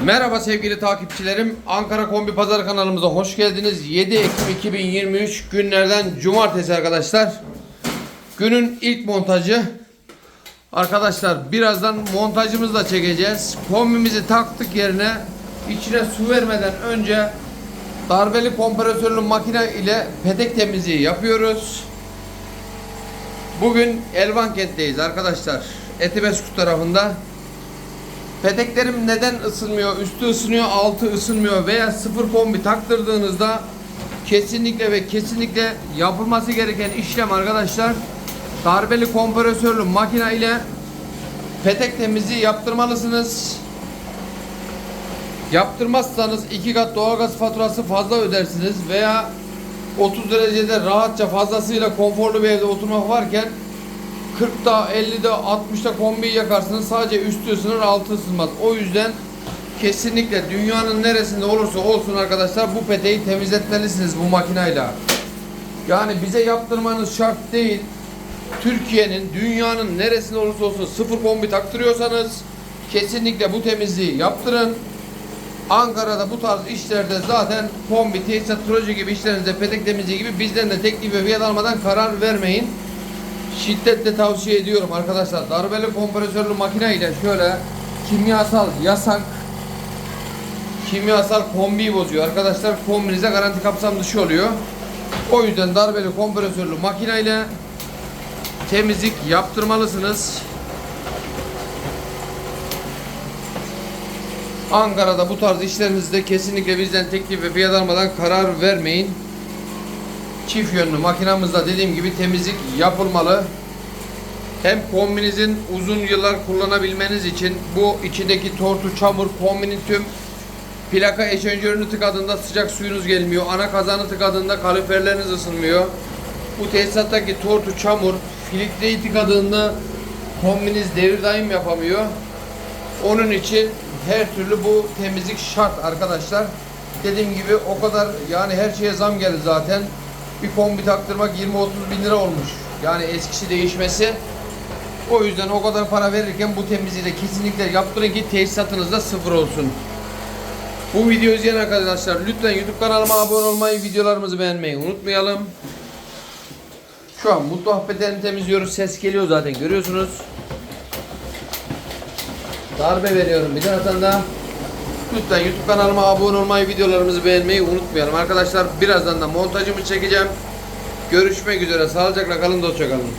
Merhaba sevgili takipçilerim. Ankara Kombi Pazar kanalımıza hoş geldiniz. 7 Ekim 2023 günlerden cumartesi arkadaşlar. Günün ilk montajı. Arkadaşlar birazdan montajımızı da çekeceğiz. Kombimizi taktık yerine içine su vermeden önce darbeli kompresörlü makine ile petek temizliği yapıyoruz. Bugün Elvan kentteyiz arkadaşlar. Etibeskut tarafında. Peteklerim neden ısınmıyor? Üstü ısınıyor, altı ısınmıyor veya sıfır kombi taktırdığınızda kesinlikle ve kesinlikle yapılması gereken işlem arkadaşlar darbeli kompresörlü makine ile petek temizliği yaptırmalısınız. Yaptırmazsanız iki kat doğalgaz faturası fazla ödersiniz veya 30 derecede rahatça fazlasıyla konforlu bir evde oturmak varken 40'da 50'de 60'da kombiyi yakarsınız sadece üstü ısınır altı ısınmaz. O yüzden kesinlikle dünyanın neresinde olursa olsun arkadaşlar bu peteği temizletmelisiniz bu makinayla. Yani bize yaptırmanız şart değil. Türkiye'nin dünyanın neresinde olursa olsun sıfır kombi taktırıyorsanız kesinlikle bu temizliği yaptırın. Ankara'da bu tarz işlerde zaten kombi, tesisat, proje gibi işlerinizde petek temizliği gibi bizden de teklif ve fiyat almadan karar vermeyin. Şiddetle tavsiye ediyorum arkadaşlar. Darbeli kompresörlü makine ile şöyle kimyasal yasak kimyasal kombiyi bozuyor arkadaşlar. Kombinize garanti kapsam dışı oluyor. O yüzden darbeli kompresörlü makine ile temizlik yaptırmalısınız. Ankara'da bu tarz işlerinizde kesinlikle bizden teklif ve fiyat almadan karar vermeyin. Çift yönlü makinamızda dediğim gibi temizlik yapılmalı. Hem kombinizin uzun yıllar kullanabilmeniz için bu içindeki tortu, çamur, kombinin tüm plaka eşenjörünü tıkadığında sıcak suyunuz gelmiyor. Ana kazanı tıkadığında kaloriferleriniz ısınmıyor. Bu tesisattaki tortu, çamur, filtreyi tıkadığında kombiniz devir daim yapamıyor. Onun için her türlü bu temizlik şart arkadaşlar. Dediğim gibi o kadar yani her şeye zam geldi zaten. Bir kombi taktırmak 20-30 bin lira olmuş. Yani eskisi değişmesi. O yüzden o kadar para verirken bu temizliği de kesinlikle yaptırın ki tesisatınızda sıfır olsun. Bu videoyu izleyen arkadaşlar lütfen YouTube kanalıma abone olmayı, videolarımızı beğenmeyi unutmayalım. Şu an mutfak peteğini temizliyoruz. Ses geliyor zaten görüyorsunuz. Darbe veriyorum bir taraftan da. Lütfen YouTube kanalıma abone olmayı, videolarımızı beğenmeyi unutmayalım. Arkadaşlar birazdan da montajımı çekeceğim. Görüşmek üzere. Sağlıcakla kalın, dostça kalın.